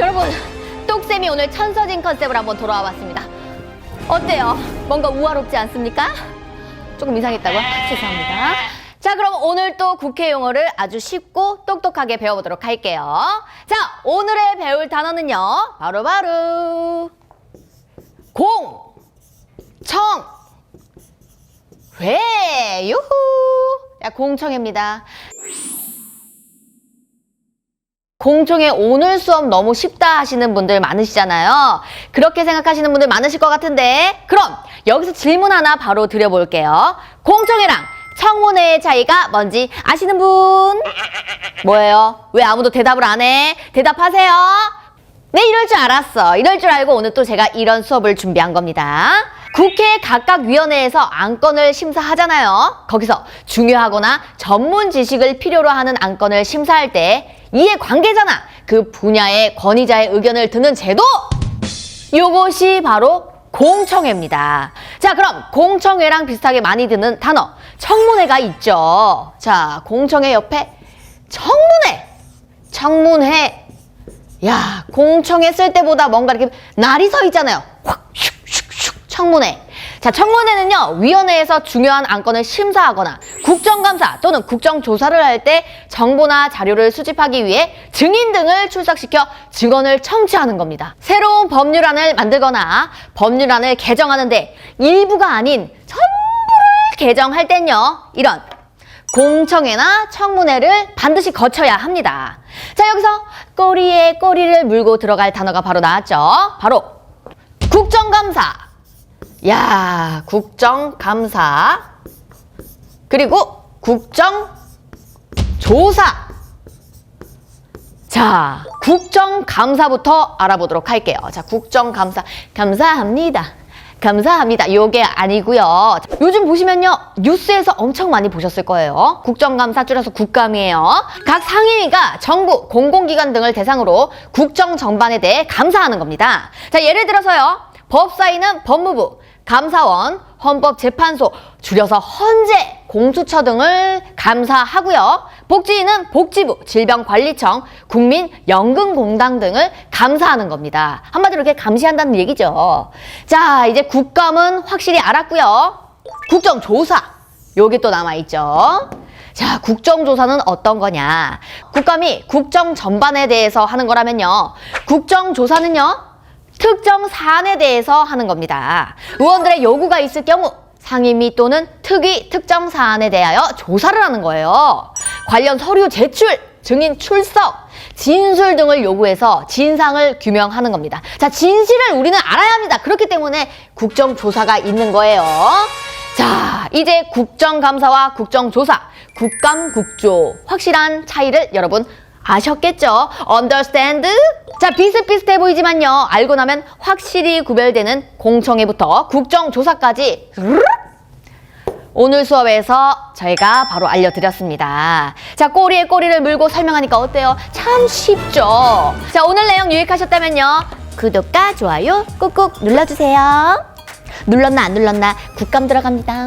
여러분, 똑쌤이 오늘 천서진 컨셉으로 한번 돌아와 봤습니다. 어때요? 뭔가 우아롭지 않습니까? 조금 이상했다고요? 죄송합니다. 자, 그럼 오늘 또 국회 용어를 아주 쉽고 똑똑하게 배워보도록 할게요. 자, 오늘의 배울 단어는요. 바로바로 공, 청, 회, 유후. 야, 공청입니다. 공청의 오늘 수업 너무 쉽다 하시는 분들 많으시잖아요. 그렇게 생각하시는 분들 많으실 것 같은데 그럼 여기서 질문 하나 바로 드려볼게요. 공청회랑 청문회의 차이가 뭔지 아시는 분? 뭐예요? 왜 아무도 대답을 안 해? 대답하세요. 네, 이럴 줄 알았어. 이럴 줄 알고 오늘 또 제가 이런 수업을 준비한 겁니다. 국회 각각 위원회에서 안건을 심사하잖아요. 거기서 중요하거나 전문 지식을 필요로 하는 안건을 심사할 때 이해 관계자나 그 분야의 권위자의 의견을 듣는 제도 요것이 바로 공청회입니다. 자, 그럼 공청회랑 비슷하게 많이 드는 단어 청문회가 있죠. 자, 공청회 옆에 청문회, 청문회. 야, 공청회 쓸 때보다 뭔가 이렇게 날이 서 있잖아요. 확, 슉 슉 슉 청문회. 자, 청문회는요, 위원회에서 중요한 안건을 심사하거나 국정감사 또는 국정조사를 할 때 정보나 자료를 수집하기 위해 증인 등을 출석시켜 증언을 청취하는 겁니다. 새로운 법률안을 만들거나 법률안을 개정하는데 일부가 아닌 전부를 개정할 땐요, 이런 공청회나 청문회를 반드시 거쳐야 합니다. 자, 여기서 꼬리에 꼬리를 물고 들어갈 단어가 바로 나왔죠. 바로 국정감사. 야, 국정감사. 그리고 국정조사. 자, 국정감사부터 알아보도록 할게요. 자, 국정감사. 감사합니다. 감사합니다. 요게 아니고요. 요즘 보시면요. 뉴스에서 엄청 많이 보셨을 거예요. 국정감사 줄여서 국감이에요. 각 상임위가 정부, 공공기관 등을 대상으로 국정 전반에 대해 감사하는 겁니다. 자, 예를 들어서요. 법사위는 법무부, 감사원, 헌법재판소, 줄여서 헌재, 공수처 등을 감사하고요. 복지위는 복지부, 질병관리청, 국민연금공단 등을 감사하는 겁니다. 한마디로 이렇게 감시한다는 얘기죠. 자, 이제 국감은 확실히 알았고요. 국정조사, 여기 또 남아있죠. 자, 국정조사는 어떤 거냐. 국감이 국정 전반에 대해서 하는 거라면요. 국정조사는요. 특정 사안에 대해서 하는 겁니다. 의원들의 요구가 있을 경우 상임위 또는 특위 특정 사안에 대하여 조사를 하는 거예요. 관련 서류 제출, 증인 출석, 진술 등을 요구해서 진상을 규명하는 겁니다. 자, 진실을 우리는 알아야 합니다. 그렇기 때문에 국정조사가 있는 거예요. 자, 이제 국정감사와 국정조사, 국감국조 확실한 차이를 여러분 아셨겠죠? understand? 자, 비슷비슷해 보이지만요. 알고 나면 확실히 구별되는 공청회부터 국정조사까지! 오늘 수업에서 저희가 바로 알려드렸습니다. 자, 꼬리에 꼬리를 물고 설명하니까 어때요? 참 쉽죠? 자, 오늘 내용 유익하셨다면요. 구독과 좋아요 꾹꾹 눌러주세요. 눌렀나 안 눌렀나 국감 들어갑니다.